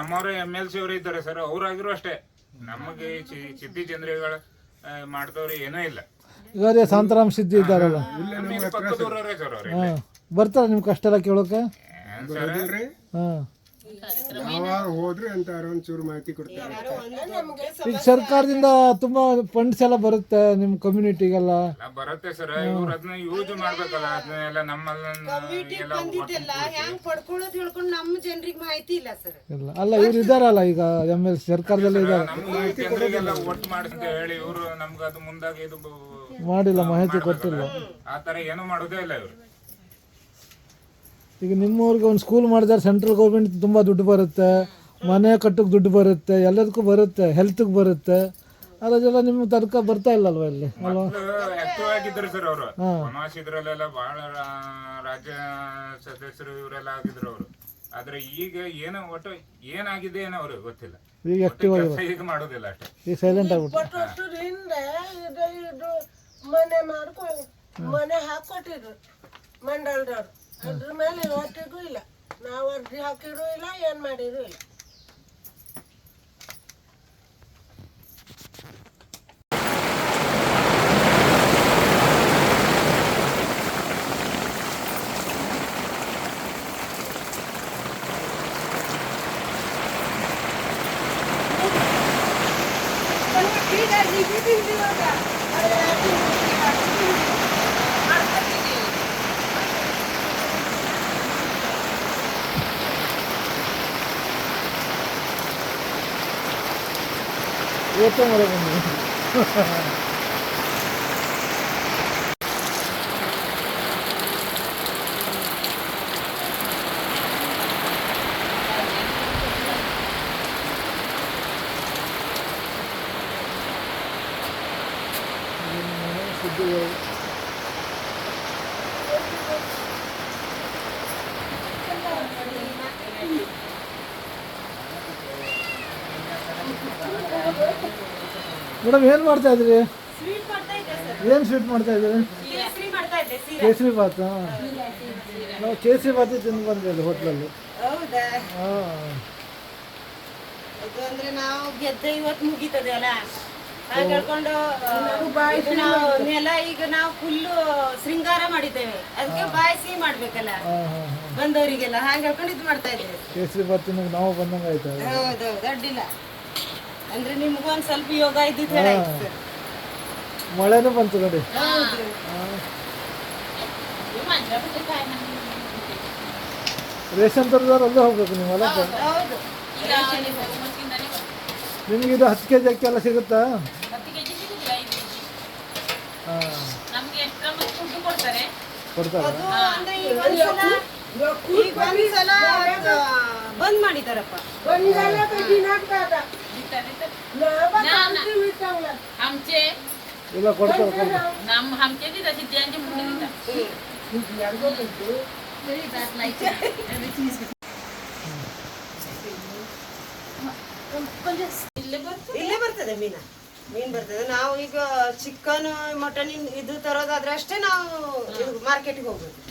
ನಮ್ಮವ್ರ M L C ಅವರು ಇದ್ದಾರೆ sir ಅವ್ರಾಗಿರೋ ಅಷ್ಟೇ. ನಮಗೆ ಚಿ- ಚಿತ್ತಿ ಚಂದ್ರಗಳು ಮಾಡ್ದವ್ರು ಏನೂ ಇಲ್ಲ. ಇವರೇ ಸಾಂತರಾಮ್ ಶಾಂತಾರಾಮ್ ಸಿದ್ದಿ ಇದ್ದಾರಲ್ಲ? ಬರ್ತಾರ ನಿಮ್ ಸರ್ ಅವ್ರು. ಹಾಂ ಬರ್ತಾರೆ ನಿಮ್ಮ ಕಷ್ಟ ಎಲ್ಲ ಕೇಳೋಕೆ ಸರ್? ಹಾಂ. ಯಾವಾಗ ಹೋದ್ರೆ ಅಂತ ಒಂಚೂರು ಮಾಹಿತಿ ಕೊಡ್ತಾರೆ. ಈಗ ಸರ್ಕಾರದಿಂದ ತುಂಬಾ ಫಂಡ್ಸ್ ಎಲ್ಲ ಬರುತ್ತೆ ನಿಮ್ಮ ಕಮ್ಯುನಿಟಿಗೆಲ್ಲ ಬರುತ್ತೆ ಸರ್ ಇವ್ರು ಅದನ್ನ ಯೂಸ್ ಮಾಡ್ಬೇಕಲ್ಲ ಅದನ್ನೆಲ್ಲ ನಮ್ಮಲ್ಲ ಎಲ್ಲ ಬಂದಿದ್ದೆಲ್ಲ ಹೆಂಗ್ ಪಡ್ಕೊಳ್ಳೋದು ಹೇಳ್ಕೊಂಡು ನಮ್ಮ ಜನರಿಗೆ ಮಾಹಿತಿ ಇಲ್ಲ ಸರ್. ಇಲ್ಲ ಅಲ್ಲ ಇವ್ರು ಇದ್ದಾರಲ್ಲ ಈಗ ಎಂ ಎಲ್ ಸರ್ಕಾರದಲ್ಲೇ ಜನರಿಗೆಲ್ಲ ಒಟ್ಟು ಮಾಡಿ ಅಂತ ಹೇಳಿ ಇವರು ನಮ್ಗೆ ಅದು ಮುಂದಾಗಿ ಇದು ಬ- ಮಾಡಿಲ್ಲ ಮಾಹಿತಿ ಕೊಟ್ಟಿಲ್ಲ. ಆ ತರ ಏನು ಮಾಡೋದೇ ಇಲ್ಲ ಇವರು. ಈಗ ನಿಮ್ಮವ್ರಿಗೆ ಒಂದು ಸ್ಕೂಲ್ ಮಾಡಿದ್ರೆ ಸೆಂಟ್ರಲ್ ಗೌರ್ಮೆಂಟ್ ತುಂಬ ದುಡ್ಡು ಬರುತ್ತೆ ಮನೆ ಕಟ್ಟಕ್ಕೆ ದುಡ್ಡು ಬರುತ್ತೆ ಎಲ್ಲದಕ್ಕೂ ಬರುತ್ತೆ ಹೆಲ್ತ್ಗೆ ಬರುತ್ತೆ. ಅದೆಲ್ಲ ನಿಮ್ಮ ತನಕ ಬರ್ತಾ ಇಲ್ಲಲ್ವ ಇಲ್ಲಿ? ಅಲ್ವಾ? ಆಕ್ಟಿವ್ ಆಗಿದ್ರು ಸರ್ ಅವರು. ವನವಾಸ ಇದ್ರಲ್ಲೆಲ್ಲ ಬಹಳ ರಾಜ್ಯ ಸದಸ್ಯರು ಇವರೆಲ್ಲ ಆಗಿದ್ರು ಅವರು. ಆದ್ರೆ ಈಗ ಏನೋ ಒಟ್ಟು ಏನಾಗಿದೆ ಏನೋ ಅವ್ರಿಗೆ ಗೊತ್ತಿಲ್ಲ. ಈಗ ಆಕ್ಟಿವ್ ಆಗಿ ಕೆಲಸ ಈಗ ಮಾಡೋದಿಲ್ಲ ಅಷ್ಟೇ. ಈಗ ಸೈಲೆಂಟ್ ಆಗ್ಬಿಟ್ಟು ಹಿಂದೆ ಇದು ಇದು ಮನೆ ಮಾಡ್ಕೊಳ್ಳಿ ಮನೆ ಹಾಕೊಟ್ಟಿದ್ರು ಮಂಡಲದವ್ರು. ಅದ್ರ ಮೇಲೆ ಇವತ್ತಿಗೂ ಇಲ್ಲ. ನಾವು ಅರ್ಜಿ ಹಾಕಿರೂ ಇಲ್ಲ ಏನ್ ಮಾಡಿರೂ ಇಲ್ಲ. ಇವತ್ತೇ ಮಳೆ ಬಂದು ಮೇಡಮ್ ಏನು ಮಾಡ್ತಾ ಇದ್ರಿ? ಏನ್ ಮಾಡ್ತಾ ಇದ್ದೆ ಸರ್. ಏನು ಸ್ವೀಟ್ ಮಾಡ್ತಾ ಇದ್ದೀರಿ ಕೇಸರಿ ಮಾಡ್ತಾ ಇದ್ದೆ ಕೇಸರಿ ಬಾತ್ ನಾವು ಕೇಸರಿ ಬಾತ್ ತಿಂದು ಬಂದಿದ್ದೆ ಹೋಟ್ಲಲ್ಲಿ. ಹೌದಾ? ಹಾಂ. ಇದು ಅಂದ್ರೆ ನಾವು ಗೆದ್ದ ಇವತ್ತು ಮುಗೀತದೆ ಅಲ್ಲ ಹಾಗೆ ಹೇಳ್ಕೊಂಡು ನೆಲ ಈಗ ನಾವು ಫುಲ್ಲು ಶೃಂಗಾರ ಮಾಡಿದ್ದೇವೆ. ಅದಕ್ಕೆ ಬಾಯಿ ಸಿಹಿ ಮಾಡ್ಬೇಕಲ್ಲ? ಬಂದವರಿಗೆಲ್ಲ ಹಾಗೆ ಹೇಳ್ಕೊಂಡು ಇದು ಮಾಡ್ತಾ ಇದ್ದೇವೆ. ಕೇಸರಿ ಭಾತ್ ನಾವು ಬಂದಂಗೆ ಆಯ್ತು. ಹೌದೌದು ಅಡ್ಡಿಲ್ಲ. ಅಂದ್ರೆ ನಿಮ್ಗೂ ಒಂದ್ ಸ್ವಲ್ಪ ಯೋಗ ಇದ್ದಿದ್ದು ಮಳೆನೂ ಬಂತು ನೋಡಿ. ರೇಷನ್ ತರದವ್ರು ಅಲ್ಲೇ ಹೋಗ್ಬೇಕು ನೀವು ಹೊಲಕ್ಕೆ? ಹೌದು ನಿಮ್ಗೆ ಇದು ಹತ್ತು ಕೆ ಜಿ ಅಕ್ಕಿ ಎಲ್ಲ ಸಿಗುತ್ತಾ? ಕೊಡ್ತಾರೆ. ಬಂದ್ ಮಾಡಿದಾರಪ್ಪ. ಒಂದೆಲ್ಲ ದಿನಾಗ್ತದ आमचे ಇಲ್ಲ ಕೊಡ್ತಾರೆ ಕೊಡ್ತಾರೆ नाम आमचे दिता सिद्ध्यांचे मुलं दिता ಇಲ್ಲೇ ಬರ್ತದೆ ಮೀನ ಮೀನ್ ಬರ್ತದೆ ನಾವು ಈಗ ಚಿಕನ್ ಮಟನ್ ಇದು ತರೋದಾದ್ರೆ ಅಷ್ಟೇ ನಾವು ಮಾರ್ಕೆಟ್ಗೆ ಹೋಗ್ಬೇಕು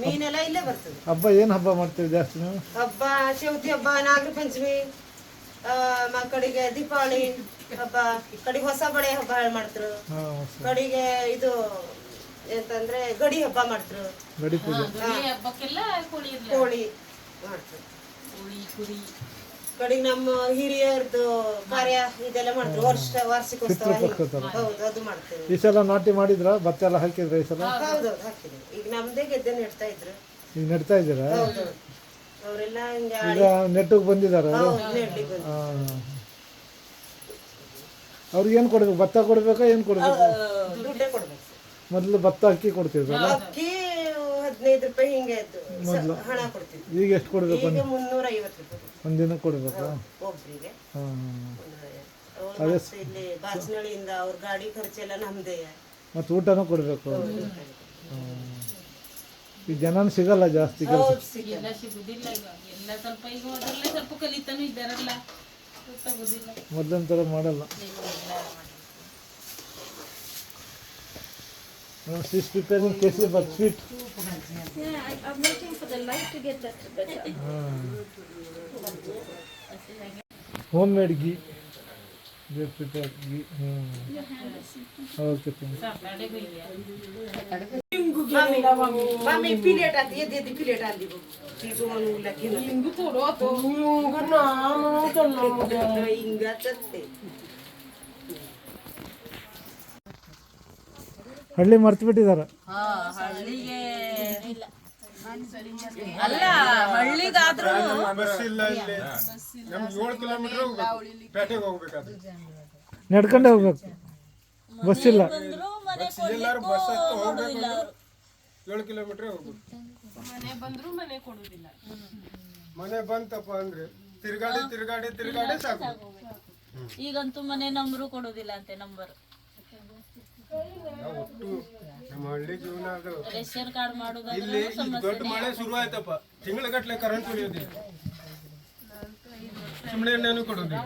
ಮೀನೆಲ್ಲ ಇಲ್ಲೇ ಬರ್ತದೆ ಹಬ್ಬ ಏನು ಹಬ್ಬ ಮಾಡ್ತೀವಿ ಜಾಸ್ತಿ ನೀವು ಹಬ್ಬ ಚೌತಿ ಹಬ್ಬ ನಾಗರ ಪಂಚಮಿ ಆ, ಮ- ಕಡೆಗೆ ದೀಪಾವಳಿ ಹಬ್ಬ ಕಡೆಗೆ ಹೊಸ ಬಳೆ ಹಬ್ಬ ಹಾಳು ಮಾಡ್ತರು ಕಡೆಗೆ ಇದು ಎಂತಂದ್ರೆ ಗಡಿ ಹಬ್ಬ ಮಾಡ್ತರು. ಗಡಿ ಈ ಹಬ್ಬಕ್ಕೆಲ್ಲ ಕೋಳಿ ಇರ್ಲಿ ಕೋಳಿ ಮಾಡ್ತಾರೆ. ಕುರಿ. ಕಡೆಗೆ ನಮ್ಮ ಹಿರಿಯರ್ದು ಕಾರ್ಯ ಇದೆಲ್ಲ ಮಾಡ್ತರು. ವರ್ಷ ವಾರ್ಷಿಕೋತ್ಸವ. ಹೌದು ಅದು ಮಾಡ್ತೇವೆ ಈ ಸಲ ನಾಟಿ ಮಾಡಿದ್ರ? ಭತ್ತ ಎಲ್ಲ ಹಾಕಿದ್ರ ಈ ಸಲ? ಹೌದೌದು ಹಾಕಿದ್ವಿ ಈಗ ನಮ್ದೇ ಗೆದ್ದೆ ನೆಡ್ತಾ ಇದ್ರು. ಈಗ ನೆಡ್ತಾ ಇದ್ದೀರಾ? ಈಗ ನೆಟ್ಟಿಗೆ ಬಂದಿದ್ದಾರೆ ಅವರು? ಅವ್ರಿಗೆ ಏನು ಕೊಡ್ಬೇಕು? ಭತ್ತ ಕೊಡ್ಬೇಕಾ ಏನು ಕೊಡಬೇಕು? ಮೊದಲು ಭತ್ತ ಅಕ್ಕಿ ಕೊಡ್ತಿದ್ರಲ್ಲ? ಅಕ್ಕಿ ಹದಿನೈದು ರೂಪಾಯಿ ಹಿಂಗೆ ಇತ್ತು ಸ- ಹಣ ಕೊಡ್ತಿದ್ವಿ. ಈಗ ಎಷ್ಟು ಕೊಡಬೇಕು ಈಗ ಮುನ್ನೂರ ಐವತ್ತು ರೂಪಾಯಿ ಒಂದಿನ ಕೊಡಬೇಕು? ಇಲ್ಲಿ ಅವ್ರ ಗಾಡಿ ಖರ್ಚೆಲ್ಲ ನಮ್ದೇ. ಮತ್ತು ಊಟನೂ ಕೊಡಬೇಕು. ಈ ಜನನ್ ಸಿಗಲ್ಲ ಜಾಸ್ತಿ ಸಿಗಲ್ಲ. ಎಲ್ಲ ಸ್ವಲ್ಪ ಇದಲ್ಲ ಸ್ವಲ್ಪ ಕಲಿತನ ಇದ್ದರಲ್ಲ. ಅದು ಅದು ಮಾಡಲ್ಲ. ನನ್ ಸಿ ಸ್ವಿಟರ್ ಬಟ್ ಸ್ವಿಪ್ ಹೌಮ್. ಮೇಡ್ ಗಿ ಬೇಕು ಪ್ರಿಪೇರ್ ಓಕೆ ಪ್ಲೇಟ್ ಅಂತ ಪ್ಲೇಟ್ ಅಲ್ಲಿ ಹಳ್ಳಿ ಮರ್ತು ಬಿಟ್ಟಿದಾರ ಹಳ್ಳಿಗೆ ಇಲ್ಲ ಅಲ್ಲ ಹಳ್ಳಿಗಾದ್ರೂ ಬಸ್ ಇಲ್ಲ ಇಲ್ಲಿ. ನಮ್ಗೆ ಏಳು ಕಿಲೋಮೀಟರ್ ಹೋಗ್ಬೇಕು. ಪೇಟೆಗೆ ಹೋಗ್ಬೇಕಾದ್ರೆ. ನಡ್ಕೊಂಡೆ ಹೋಗ್ಬೇಕು. ಬಸ್ ಇಲ್ಲ. ಬಂದ್ರು ಮನೆ ಎಲ್ಲರೂ ಬಸ್ ಹತ್ತು ಹೋಗ್ಬೇಕು ಏಳು ಕಿಲೋಮೀಟರ್ ಹೋಗ್ಬೇಕು. ಮನೆ ಬಂತಪ್ಪ ಅಂದ್ರೆ ತಿರ್ಗಾಡಿ ತಿರ್ಗಾಡಿ ತಿರ್ಗಾಡಿ ಸಾಕು. ಈಗಂತೂ ಮನೆ ನಂಬರು ಕೊಡೋದಿಲ್ಲ ಅಂತೆ ನಂಬರ್. ಒಟ್ಟು ನಮ್ಮ ಹಳ್ಳಿ ಜೀವನ ಅದು. ರೇಷನ್ ಕಾರ್ಡ್ ಮಾಡೋದಾದ್ರೆ ಇಲ್ಲಿ ದೊಡ್ಡ ಮಳೆ ಶುರು ಆಯ್ತಪ್ಪ. ತಿಂಗಳಗಟ್ಲೆ ಕರೆಂಟ್ ಉಳಿಯೋದಿಲ್ಲ. ಸುಮ್ಮನೆ ಎಣ್ಣೆನೂ ಕೊಡೋದಿಲ್ಲ.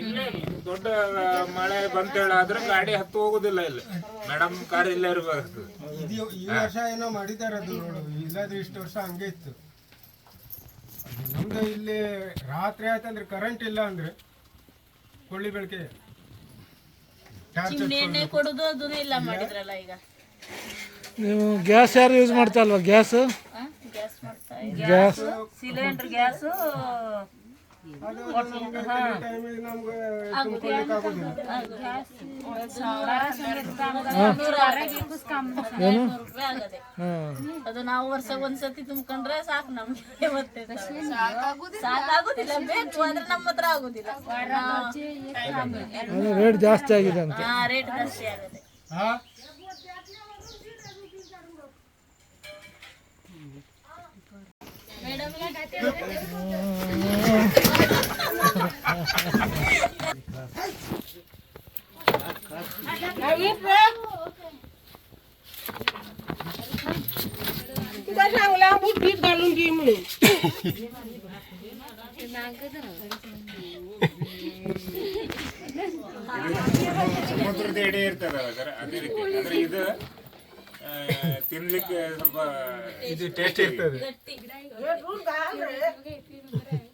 ಇಲ್ಲೇ ದೊಡ್ಡ ಮಳೆ ಬಂತೇಳಾದ್ರೆ ಗಾಡಿ ಹತ್ತು ಹೋಗುದಿಲ್ಲ ಇಲ್ಲಿ. ಮೇಡಮ್ ಕಾರ್ ಇಲ್ಲೇ ಇರ್ಬೇಕು ಇದು ಈ ವರ್ಷ ಏನೋ ಮಾಡಿದ್ದಾರೆ ಅದು ನೋಡು. ಇಲ್ಲಾದ್ರೆ ಇಷ್ಟು ವರ್ಷ ಹಂಗೆ ಇತ್ತು. ನಮ್ದು ಇಲ್ಲಿ ರಾತ್ರಿ ಆಯ್ತಂದ್ರೆ ಕರೆಂಟ್ ಇಲ್ಲ ಅಂದ್ರೆ ಕೊಳ್ಳಿ ಬೆಳಕೆ. ಚಿಮ್ನಿ ಎಣ್ಣೆ ಕೊಡೋದು ಅದನ್ನು ಇಲ್ಲ ಮಾಡಿದ್ರಲ್ಲ ಈಗ. ನೀವು ಗ್ಯಾಸ್ ಯಾರು ಯೂಸ್ ಮಾಡ್ತಾ ಅಲ್ವಾ ಗ್ಯಾಸ್? ಗ್ಯಾಸ್ ಮಾಡ್ತಾ ಗ್ಯಾಸ್. ಸಿಲಿಂಡರ್ ಗ್ಯಾಸು ಟೈಮಿಗೆ ನಮ್ಗೆ ತುಂಬ್ಕೊಳ್ಲಿಕ್ಕೆ ಆಗೋದಿಲ್ಲ ಏನು ರೂಪಾಯಿ ಆಗದೆ ಹಾಂ ಅದು ನಾವು ವರ್ಷ ಒಂದ್ಸತಿ ತುಂಬ್ಕೊಂಡ್ರೆ ಸಾಕು ನಮ್ಗೆ ಮತ್ತೆ ಸಾಕಾಗುದಿಲ್ಲ ಬೇಕು ಆದ್ರೆ ನಮ್ಮ ಹತ್ರ ಆಗುದಿಲ್ಲ ಅದು ರೇಟ್ ಜಾಸ್ತಿ ಆಗಿದೆ ಅಂತ ಹಾ ರೇಟ್ ಜಾಸ್ತಿ ಆಗದೆ ಹಾ तुला चांगला बुद्धीत घालून घे म्हणून ಸಮುದ್ರದ ಎಡೆ ಇರ್ತದಲ್ಲ ಸರ್ ಅದೇ ರೀತಿ ಅಂದ್ರೆ ಇದು ಆ, ತಿನ್ಲಿಕ್ಕೆ ಸ್ವಲ್ಪ ಇದು ಟೇಸ್ಟ್ ಇರ್ತದೆ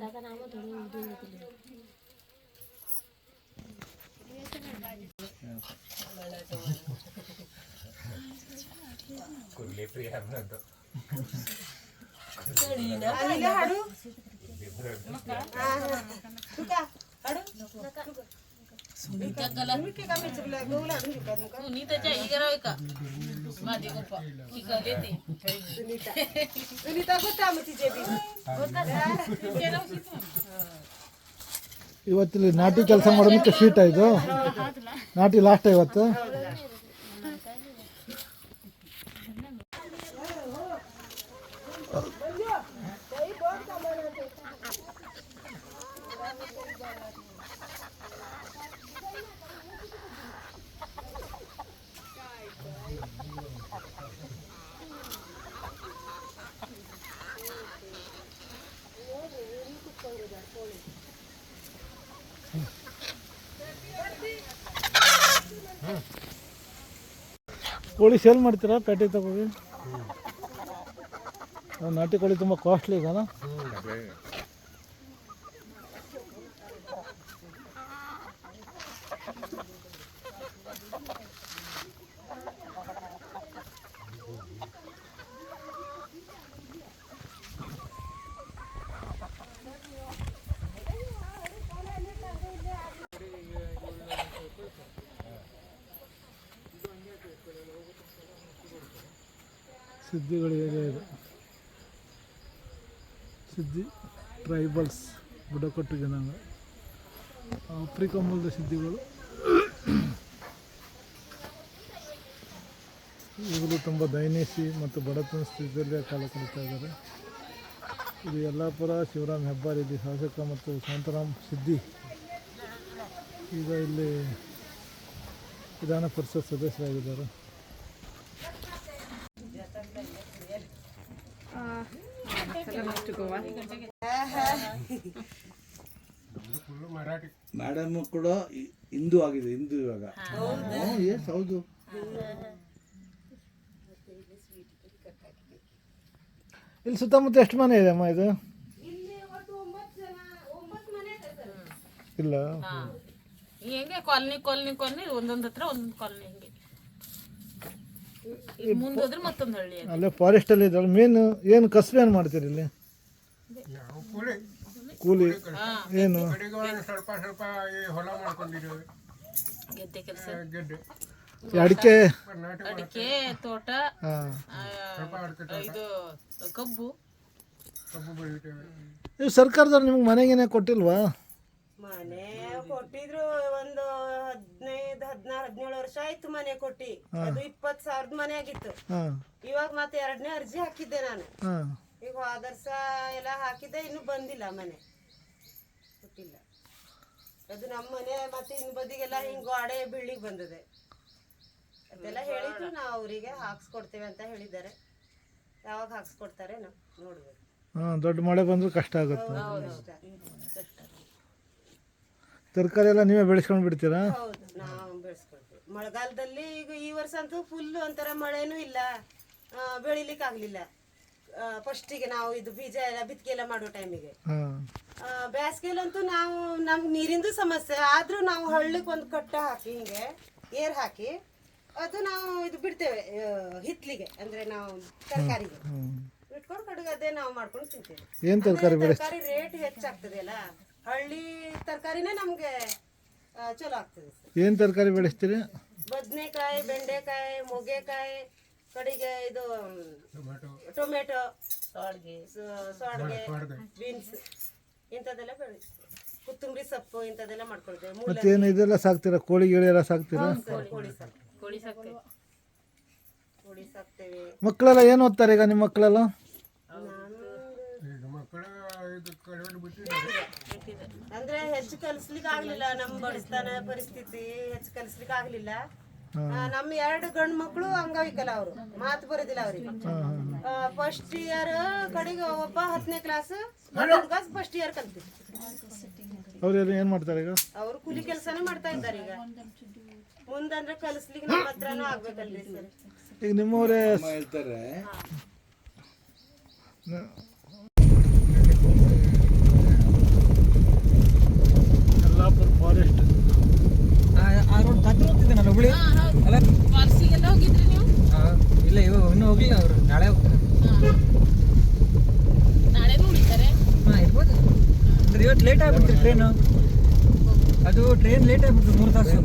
দাদার আমও ধরে নিয়ে দিল कुर्ले प्रिया म्हणतो हाडू सुनीता गला सुनीताच्या ही करावे का माझी गोपा ही गले ते सुनीता सुनीता होता मग तिचे बी ಇವತ್ತಿಲ್ಲಿ ನಾಟಿ ಕೆಲಸ ಮಾಡೋದಕ್ಕೆ ಶೀಟ್ ಆಯಿತು ನಾಟಿ ಲಾಸ್ಟ್ ಇವತ್ತು? ಕೋಳಿ ಸೇಲ್ ಮಾಡ್ತೀರಾ? ಪೇಟೆ ತಗೋಗಿ ನಾಟಿ ಕೋಳಿ ತುಂಬ ಕಾಸ್ಟ್ಲಿ ಈಗ ಸಿದ್ಧಿಗಳ ಏರಿಯಾ ಇದು ಸಿದ್ಧಿ ಟ್ರೈಬಲ್ಸ್ ಬುಡಕಟ್ಟು ಜನಾಂಗ. ಆಫ್ರಿಕಾ ಮೂಲದ ಸಿದ್ಧಿಗಳು. ಈಗಲೂ ತುಂಬ ದಯನೀಸಿ ಮತ್ತು ಬಡತನ ಸ್ಥಿತಿಯಲ್ಲಿ ಕಾಲ ಕಳೀತಾ ಇದ್ದಾರೆ. ಇದು ಯಲ್ಲಾಪುರ, ಶಿವರಾಮ್ ಹೆಬ್ಬಾರ್, ಇಲ್ಲಿ ಶಾಸಕ ಮತ್ತು ಶಾಂತರಾಮ್ ಸಿದ್ದಿ ಈಗ ಇಲ್ಲಿ ವಿಧಾನ ಪರಿಷತ್ ಸದಸ್ಯರಾಗಿದ್ದಾರೆ ಫುಲ್ಲು ಮರಾಠಿ ಮೇಡಮ್ ಕೂಡ ಹಿಂದೂ ಆಗಿದೆ ಹಿಂದೂ ಇವಾಗ. ಎಸ್ ಹೌದು. ಇಲ್ಲಿ ಸುತ್ತಮುತ್ತ ಎಷ್ಟು ಮನೆ ಇದೆ ಅಮ್ಮ ಇದು? ಇಲ್ಲ ಹೆಂಗೆ ಕಾಲನಿ ಕಾಲನಿ ಕಾಲನಿ ಒಂದೊಂದು ಹತ್ರ ಒಂದೊಂದು ಕಾಲನಿ ಮುಂದೋದ್ರೆ ಮತ್ತೊಂದು ಹಳ್ಳಿ ಅದು. ಅಲ್ಲೇ ಫಾರೆಸ್ಟಲ್ಲಿ ಮೇನ್ ಏನು ಕಸಬು ಏನು ಮಾಡ್ತೀರಿ ಇಲ್ಲಿ? ನಾವು ಕೂಲಿ? ಕೂಲಿ. ಏನು? ಕಡೆಗೆ ಒಂದು ಸ್ವಲ್ಪ ಸ್ವಲ್ಪ ಈ ಹೊಲ ಮಾಡ್ಕೊಂಡಿದ್ದೀವಿ. ಗೆದ್ದೆ ಕೆಲಸ. ಆ, ಗೆಡ್ಡೆ. ಈ ಅಡಿಕೆ? ನಾಟಿ ಅಡಿಕೆ ತೋಟ ಹಾಂ. ಆ, ಇದು ಕಬ್ಬು. ಕಬ್ಬು ಬೆಳಿತೇವೆ. ನೀವು ಸರ್ಕಾರದವ್ರು ನಿಮ್ಗೆ ಮನೆಗೇನೆ ಕೊಟ್ಟಿಲ್ವಾ? ಮನೆ ಕೊಟ್ಟಿದ್ರು ಒಂದು ಹದಿನೈದು ಹದಿನಾರು ಹದಿನೇಳು ವರ್ಷ ಆಯ್ತು ಮನೆ ಕೊಟ್ಟಿ. ಅದು ಇಪ್ಪತ್ ಸಾವಿರದ ಮನೆ ಆಗಿತ್ತು. ಇವಾಗ ಮತ್ತೆ ಎರಡನೇ ಅರ್ಜಿ ಹಾಕಿದ್ದೆ ನಾನು. ಈಗ ಹೋದರ್ಸ ಎಲ್ಲ ಹಾಕಿದ್ದೆ ಇನ್ನು ಬಂದಿಲ್ಲ ಮನೆ. ಕೊಟ್ಟಿಲ್ಲ ಅದು ನಮ್ಮ ಮನೆ ಮತ್ತೆ ಇನ್ನು ಬದಿಗೆಲ್ಲ ಹಿಂಗ್ ಗೋಡೆ ಬಿಲ್ಡಿಂಗ್ ಬಂದಿದೆ. ಅದೆಲ್ಲ ಹೇಳಿದ್ರು ನಾವು ಅವರಿಗೆ ಹಾಕ್ಸ್ಕೊಡ್ತೇವೆ ಅಂತ ಹೇಳಿದ್ದಾರೆ. ಯಾವಾಗ ಹಾಕ್ಸ್ಕೊಡ್ತಾರೆ ನಾವು ನೋಡ್ಬೇಕು. ಹಾಂ ದೊಡ್ಡ ಮಳೆ ಬಂದ್ರೆ ಕಷ್ಟ ಆಗುತ್ತೆ. ತರಕಾರಿ ಎಲ್ಲ ನೀವೇ ಬೆಳೆಸ್ಕೊಂಡು ಬಿಡ್ತೀರಾ? ಹೌದು ನಾವು ಬೆಳೆಸ್ಕೊಳ್ತೀವಿ. ಮಳೆಗಾಲದಲ್ಲಿ ಈಗ ಈ ವರ್ಷ ಅಂತೂ ಫುಲ್ ಒಂಥರ ಮಳೆನೂ ಇಲ್ಲ. ಬೆಳಿಲಿಕ್ಕೆ ಆಗ್ಲಿಲ್ಲ. ಫಸ್ಟಿಗೆ ನಾವು ಇದು ಬೀಜ ಎಲ್ಲ ಬಿತ್ತಿಗೆ ಎಲ್ಲ ಮಾಡೋ ಟೈಮಿಗೆ ಹಾಂ. ಬೇಸಿಗೆಲಂತೂ ನಾವು ನಮ್ಗೆ ನೀರಿಂದು ಸಮಸ್ಯೆ. ಆದ್ರೂ ನಾವು ಹಳ್ಳಕ್ಕೆ ಒಂದು ಕಟ್ಟ ಹಾಕಿ ಹಿಂಗೆ ಏರ್ ಹಾಕಿ ಅದು ನಾವು ಇದು ಬಿಡ್ತೇವೆ ಆ, ಹಿತ್ಲಿಗೆ. ಅಂದ್ರೆ ನಾವು ತರಕಾರಿಗೆ. ಬಿಟ್ಕೊಂಡು ಅದೇ ನಾವು ಮಾಡ್ಕೊಂಡು ತಿಂತೇವೆ. ಏನು ತರಕಾರಿ ಬೆಳೆ ತರಕಾರಿ ರೇಟ್ ಹೆಚ್ಚಾಗ್ತದೆ ಅಲ್ಲ? ಹಳ್ಳಿ ತರಕಾರಿನೇ ನಮಗೆ ಚಲೋ ಆಗ್ತದೆ ಸರ್. ಏನು ತರಕಾರಿ ಬೆಳೆಸ್ತೀರಿ? ಬದನೆಕಾಯಿ ಬೆಂಡೆಕಾಯಿ ಮೊಗೆಕಾಯಿ ಕಡೆಗೆ ಇದು ಟೊಮೆಟೊ ಸಾಡ್ಗೆ ಸಾಡ್ಗೆ. ಬೀನ್ಸ್ ಇಂಥದ್ದೆಲ್ಲ ಬೆಳೆಸ್ತೀವಿ ಕೊತ್ತಂಬರಿ ಸೊಪ್ಪು ಇಂಥದ್ದೆಲ್ಲ ಮಾಡ್ಕೊಳ್ತೇವೆ. ಮೂಲ ಮತ್ತೇನು ಇದೆಲ್ಲ ಸಾಕ್ತೀರಾ? ಕೋಳಿ ಗಿಳಿ ಎಲ್ಲ ಸಾಕ್ತೀರಾ? ಕೋಳಿ ಸಾಕು ಕೋಳಿ ಸಾಕ್ತೇವೆ. ಕೋಳಿ ಸಾಕ್ತೇವೆ. ಮಕ್ಕಳೆಲ್ಲ ಏನು ಓದ್ತಾರೆ ಈಗ ನಿಮ್ಮ ಮಕ್ಕಳೆಲ್ಲ? ಈಗ ಮಕ್ಕಳು ಇದು ಕಡೆ ಬಿಟ್ಟಿದ್ದಾರೆ. ಅಂದ್ರೆ ಹೆಚ್ಚು ಕಲಿಸ್ಲಿಕ್ಕೆ ಆಗ್ಲಿಲ್ಲ ನಮ್ಮ ಬಡಸ್ತಾನ ಪರಿಸ್ಥಿತಿ ಹೆಚ್ಚು ಕಲಿಸ್ಲಿಕ್ಕೆ ಆಗ್ಲಿಲ್ಲ. ನಮ್ಮ ಎರಡು ಗಂಡು ಮಕ್ಕಳು ಅಂಗವಿಕಲ ಅವರು. ಮಾತು ಬರೋದಿಲ್ಲ ಅವ್ರಿಗೆ. ಫಸ್ಟ್ ಇಯರ್ ಕಡೆಗೆ ಒಬ್ಬ ಹತ್ತನೇ ಕ್ಲಾಸ್ ಕ್ಲಾಸ್ ಫಸ್ಟ್ ಇಯರ್ ಕಲ್ತಿ ಅವ್ರು ಏನು ಮಾಡ್ತಾರೆ ಈಗ? ಅವರು ಕೂಲಿ ಕೆಲಸನೇ ಮಾಡ್ತಾ ಇದ್ದಾರೆ ಈಗ. ಮುಂದಂದ್ರೆ ಕಲಿಸ್ಲಿಕ್ಕೆ ನಮ್ಮ ಹತ್ರನೂ ಆಗ್ಬೇಕಲ್ರಿ ಸರ್. ಈಗ ನಿಮ್ಮವರೇ ಹೇಳ್ತಾರೆ. ಟ್ರೈನು ಅದು ಟ್ರೈನ್ ಲೇಟ್ ಆಗ್ಬಿಡ್ತು ಮೂರು ತಾಸು